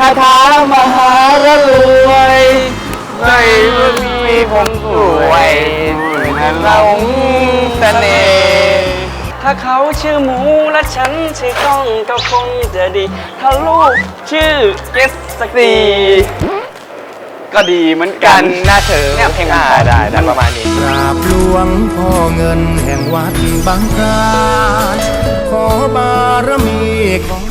คาถามหารรวยไม่มีผมสวยหลงเสน่ห์ถ้าเขาชื่อหมูและฉันชื่อกล้องก็คงจะดี ถ้าลูกชื่อเกสสกรีก็ดีเหมือนกันน่าเธอเนี่ยเพลงอ่าได้ได้ประมาณนี้กราบหลวงพ่อเงินแห่งวัดบางพรานขอบารมีของ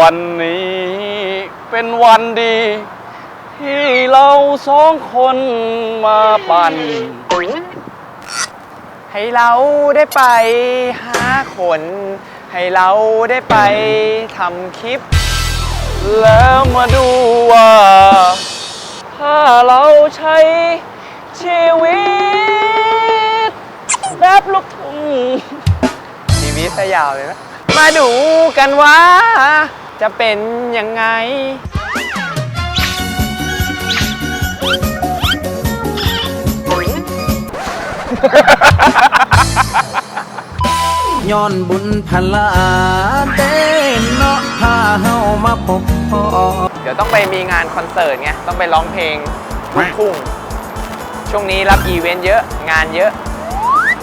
วันนี้เป็นวันดี ที่เราสองคนมาปั่น ให้เราได้ไปหาคน ให้เราได้ไปทำคลิป แล้วมาดูว่า ถ้าเราใช้ชีวิต แบบลูกทุ่งชีวิตซะยาวเลยนะ มาดูกันว่า จะเป็นยังไง ย้อนบุญพลาเต้นเนาะพาเฮามาพบพ่อเดี๋ยวต้องไปมีงานคอนเสิร์ตไง ต้องไปร้องเพลงลูกทุ่ง ช่วงนี้รับอีเวนต์เยอะ งานเยอะ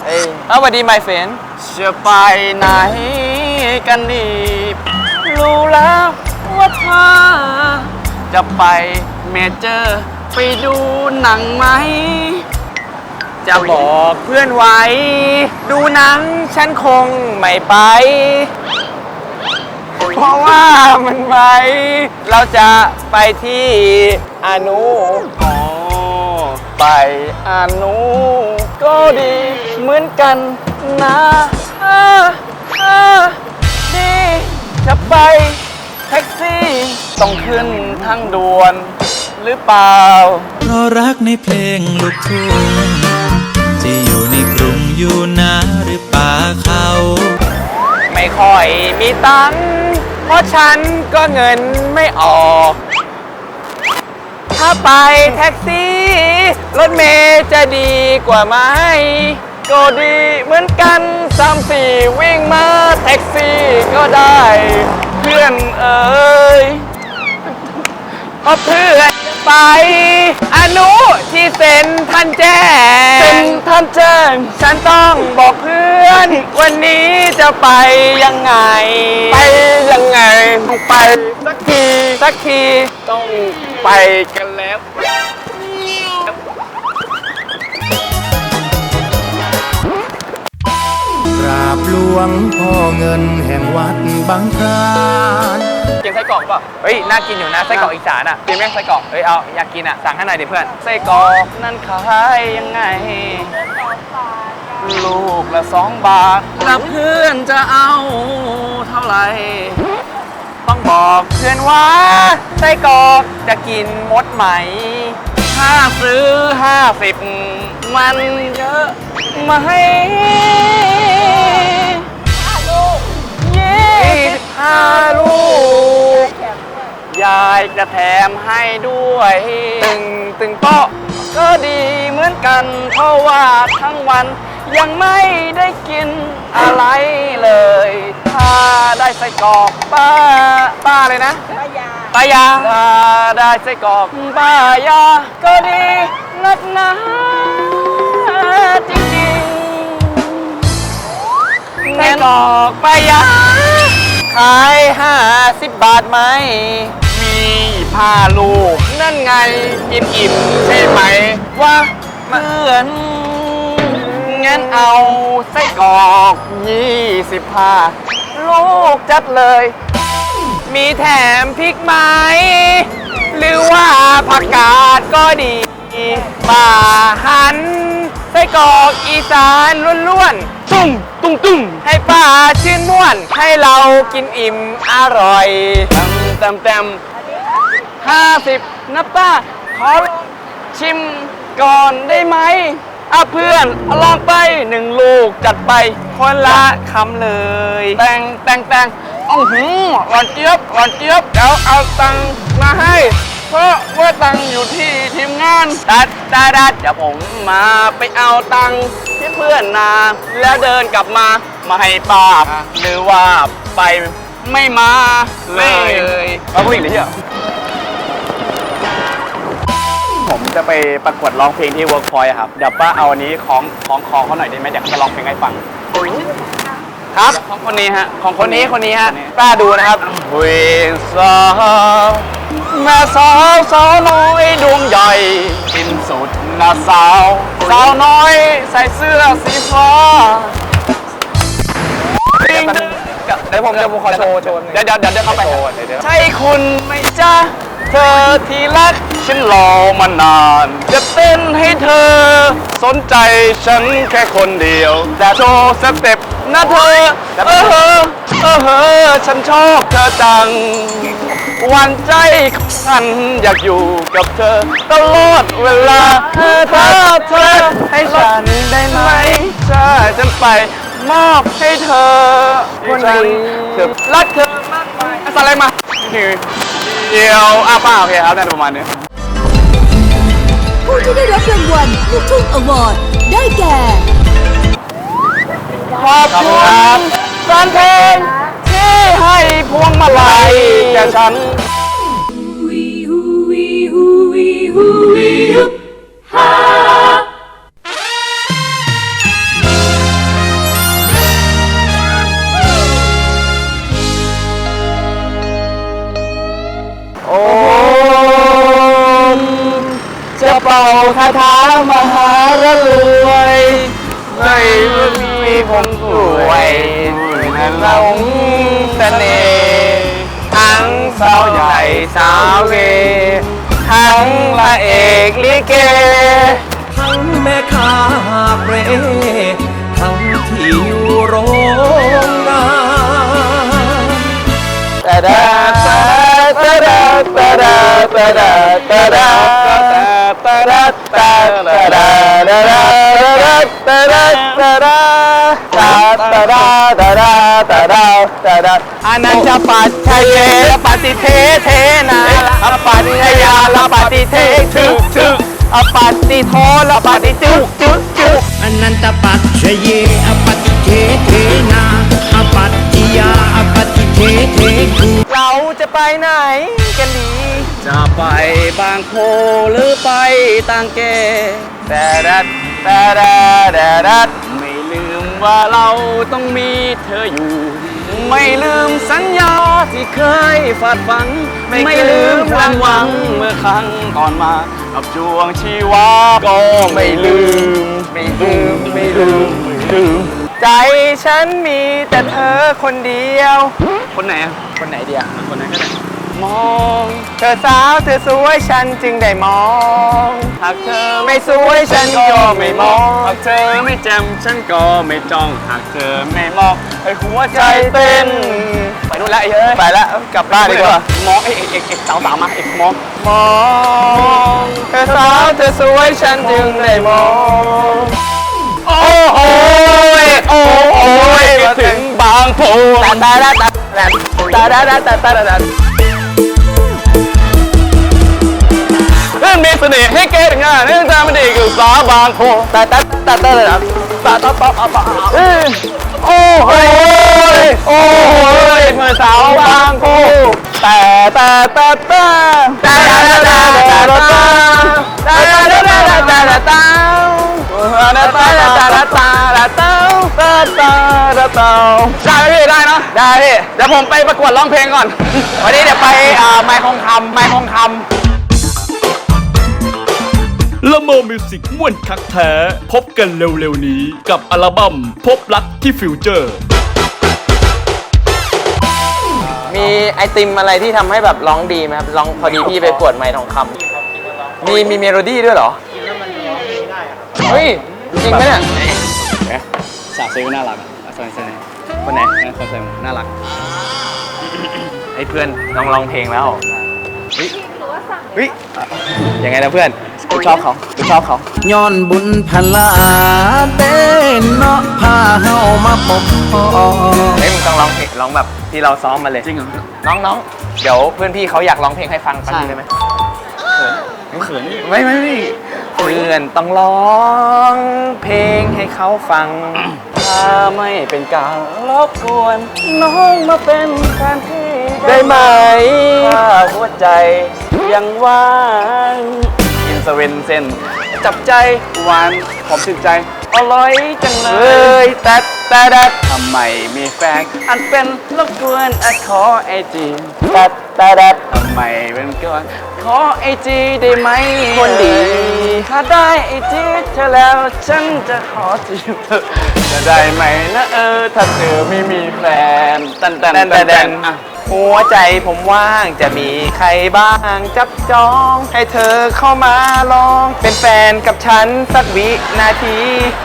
เอ้ย เอาสวัสดี my friend จะไปไหนกันดี รู้แล้วว่าเธอจะไปเมเจอร์ไปดูหนังไหม จะบอกเพื่อนไว้ ดูหนังฉันคงไม่ไป เพราะว่ามันไปเราจะไปที่อนุอ๋อไปอานุก็ดีเหมือนกันนะเออเออดี จะไปแท็กซี่ต้องขึ้นทางด่วนหรือเปล่า เพราะรักในเพลงลูกทุ่งจะอยู่ในกรุงอยู่นาหรือป่าเขา ไม่ค่อยมีตังค์เพราะฉันก็เงินไม่ออก ถ้าไปแท็กซี่ รถเมย์จะดีกว่าไหม ก็ดีเหมือนกันสามสี่วิ่งมาแท็กซี่ก็ได้ เพื่อนเอ๋ยเพราะเพื่อนไป อนุที่เซ็นท่านแจ้เป็นงท่านแจ้งฉันต้องบอกเพื่อน วันนี้จะไปยังไง ไปยังไงต้องไปสักทีสักทีต้องไปกันแล้ว ราบหลวงพ่อเงินแห่งวัดบางพรานกินไส้กรอกเปล่ะเฮ้ย น่ากินอยู่นะ ไส้กรอกอีสานอะกินไหมไส้กรอก เฮ้ย เอา อยากกินอะ สั่งให้หน่อยดิเพื่อน ไส้กรอกนั่นขายยังไง ลูกละสองบาทแล้วเพื่อนจะเอาเท่าไหร่ ต้องบอกเพื่อนว่า ไส้กรอกจะกินมดไหม ถ้าซื้อห้าสิบมันเยอะไหม ห้าลูก ยายจะแถมให้ด้วย ตึงตึงโป๊ะก็ดีเหมือนกัน เพราะว่าทั้งวันยังไม่ได้กินอะไรเลย ถ้าได้ไส้กรอกป้าป้าเลยนะป้ายาถ้าได้ไส้กรอกป้ายา ก็ดีนักหนาจริงๆไส้กรอกป้ายา ขายห้าสิบบาทไหม มีผ้าลูกนั่นไงกินอิ่มใช่ไหมว่าเพื่อนงั้นเอาไส้กรอกยี่สิบห้าลูกจัดเลย มีแถมพริกไหม หรือว่าผักกาดก็ดีป่าหัน ไส้กรอกอีสานล้วนๆตุ้มตุ้มตุ้มให้ป้าชื่นม่วน ให้เรากินอิ่มอร่อยเต็มเต็มเต็มห้าสิบนะป้า ขอชิมก่อนได้ไหมอะเพื่อนเอาลองไปหนึ่งลูกจัดไปคนละคำเลย แตงแตงแตงอ้อหือหวานเจี๊ยบหวานเจี๊ยบเดี๋ยวเอาตังค์มาให้ เพราะว่าตังค์อยู่ที่ทีมงานานดัดดัดดัดเดี๋ยวผมมาไปเอาตังค์ที่เพื่อนนา แล้วเดินกลับมามาให้ป้าหรือว่าไปไม่มาเลยเอาผู้หญิงหรือเปล่าผมจะไปประกวดร้องเพลงที่ Workpoint อะครับ เดี๋ยวป้าเอาอันนี้ของของคอเขาหน่อยได้ไหมเดี๋ยวเขาจะร้องเพลงให้ฟัง ครับของคนนี้ฮะ ของคนนี้คนนี้ฮะป้าดูนะครับเวสาว แม่สาวสาวน้อยดวงใหญ่สิ้นสุดนะสาว สาวน้อยใส่เสื้อสีฟ้าเดี๋ยวผมเดี๋ยวผมขอโชว์โชว์เดี๋ยวเดี๋ยวเดี๋ยวเข้าไปใช่คุณไหมจ๊ะเธอที่รักฉันรอมานาน จะเต้นให้เธอ สนใจฉันแค่คนเดียว แต่โชว์สเต็ปนะเธอ เออเฮอเออเฮอฉันชอบเธอจังห วันใจของฉันอยากอยู่กับเธอ ตลอดเวลาเธอเธอเธอให้ฉันได้ไหมใช่ฉันไปมอบให้เธอคนนี้รักเธอมากมายอะไรมาเดียวอะป้าโอเคครับน่าจะประมาณนี้ผู้ที่ได้รับรางวัลลูกทุ่งอวอร์ดได้แก่ขอบคุณแฟนเพลงที่ ให้พวงมาลัยแก่ฉัน โอมจะเป่าคาถามหารรวยให้มีคนสวยหลง เสน่ห์ทั้งสาวใหญ่สาวเลทั้งพระเอกลิเก ทั้งแม่ค้าหาบเร่ทั้งที่อยู่โรงงานตะดาตะดาตะดาตะดาตะดา ตะดาตะดาตะดาตะดาตะดาตะดาตะดาตะดาตะดาตะดาตะดาอนันจะปัจชัยเยปฏิเทเทนาอปัจจยาลปฏิเทถึกถึกอปัตติโทลปฏิจุกจุกจุกอนันตปัจเจเยอปฏิเทเทนาอปัจจิยาอปฏิเทเทกุเราจะไปไหนะ ไปบางโพหรือไปต่างแกแต่ดัดแต่ดัดแต่ดัดไม่ลืมว่าเราต้องมีเธออยู่ ไม่ลืมสัญญาที่เคยฝาดฝันไม่ลืมความหวังเมื่อครั้งก่อนมากับจวงชีวาก็ไม่ลืม ไม่ลืมไม่ลืมไม่ลืม ใจฉันมีแต่เธอคนเดียว คนไหนอะคนไหนเดียวคนไหนก็ได้ มอง เธอสาวเธอสวยฉันจึงได้มอง หากเธอไม่สวยฉันก็ไม่มองหากเธอไม่แจำฉันก็ไม่จ้องหากเธอไม่มองให้หัวใจเต้น ไปนู่นแล้วไอ้เอ้ยไปแล้วกลับบ้านดีกว่ามองไอ้เอกเอกเอกสาวสาวมาเอกมองมองเธอสาวเธอสวยฉันจึงได้มองโอ้โหยโอ้โหยมาถึงบางโพตาตาตาตาตาตาตาตาตา มีเสน่ห์ให้เกตงานเรื่องจามันดีคือสาวบางโพตาตาตาตาตาตาตาตาตาเอ้ยโอ้โหโอ้โหเมื่อสาวบางโพแต่แต่แต่แต่แต่แต่แต่แต่แต่แต่แต่ได้ไหมพี่ได้เนาะได้พี่เดี๋ยวผมไปประกวดร้องเพลงก่อนวันนี้เดี๋ยวไปอ่าไม้ทองคำไม้ทองค ละโมมิวสิกม่วนคักแท้ พบกันเร็วๆนี้กับอัลบั้มพบรักที่ฟิวเจอร์ำมีไอติมอะไรที่ทำให้แบบร้องดีไหมครับร้องพอดีพี่ไปประกวดไม้ทองคำมีมีเมโลดี้ด้วยเหรอเฮ้ยจริงไหมเนี่ยสาวเซลน่ารักอะสาวเซลคนไหนคนเซลน่ารัก ให้เพื่อนลองร้องเพลงแล้วเฮ้ย เฮ้ยยังไงนะเพื่อนกูชอบเขากูชอบเขา ย้อนบุญพลาเต้นเนาะพาเฮามาพบพ่อเฮ้ยมึงต้องร้องเพลงร้องแบบที่เราซ้อมมาเลย จริงเหรอน้องน้องเดี๋ยวเพื่อนพี่เขาอยากร้องเพลงให้ฟังสักทีได้ไหมเขิขินอีกไม่ไม่ไม่เพื่อนต้องร้องเพลงให้เขาฟัง ถ้าไม่เป็นการรบกวน น้องมาเป็นแทนที่ได้ไหม ถ้าหัวใจ ยังว่างกินสเวนเซนจับใจหวานหอมชื่นใจ อร่อยจังเลเอ้ยยแต่แต่แต่ทำไมมีแฟนอันเป็นรบกวนอะขอไอจีแต่แต่แต่ทำไมเป็นกวนขอไอจีได้ไหมคนดี ถ้าได้ไอจีเธอแล้วฉันจะขอจีบเธอจะได้ไหมนะเออ ถ้าเธอไม่มีแฟนตันตันแดนแดนแดนอะ หัวใจผมว่างจะมีใครบ้างจับจอง ให้เธอเข้ามาลอง เป็นแฟนกับฉันสักวินาที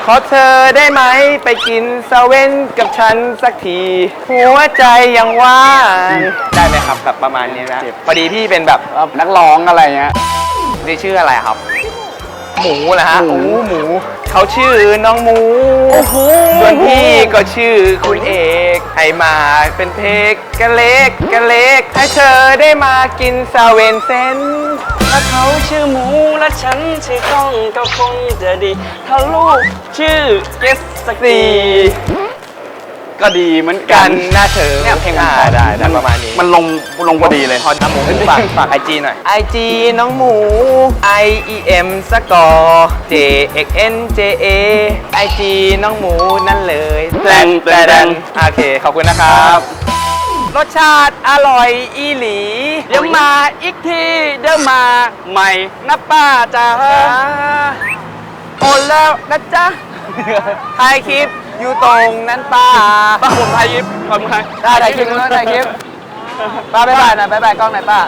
ขอเธอได้ไหมไปกินซาเว่นกับฉันสักที หัวใจยังว่าง ได้ไหมครับแบบประมาณนี้นะพอดีพี่เป็นแบบเอานักร้องอะไรเงี้ยนี่ชื่ออะไรครับ หมูเหรอฮะหมูหมูเขาชื่อน้องหมูโอ้โหส่วนพี่ก็ชื่อคุณเอกให้มาเป็นเพกกะเล็กกะเล็ก ให้เธอได้มากินซาเวนเซนถ้าเขาชื่อหมูและฉันชื่อก้องก็คงจะดี ถ้าลูกชื่อเกสสักที ก็ดีเหมือนกักันนหน้าเธอเนี่ยเพลงมันอ่าพอได้ได้ประมาณนี้ มันลงลงพอดีเลย พอน้ำหมูฝากฝากไอจีหน่อยไอจีน้องหมู I E M สกอร์ J X N J A ไอจีน้องหมูนั่นเลยแดงแดงแดงโอเค ขอบคุณนะครับ รสชาติอร่อยอีหลี เดี๋ยวมาอีกที เดี๋ยวมาใหม่นะป้าจ้าโอนแล้วนะจ๊ะถ่ายคลิป อยู่ตรงนั้นป้าป้าผมไทยยิปขอบคุณครับได้ถ่ายคลิปนะถ่ายคลิปป้าบ๊ายบายหน่อยบ๊ายบายกล้องหน่อยป้า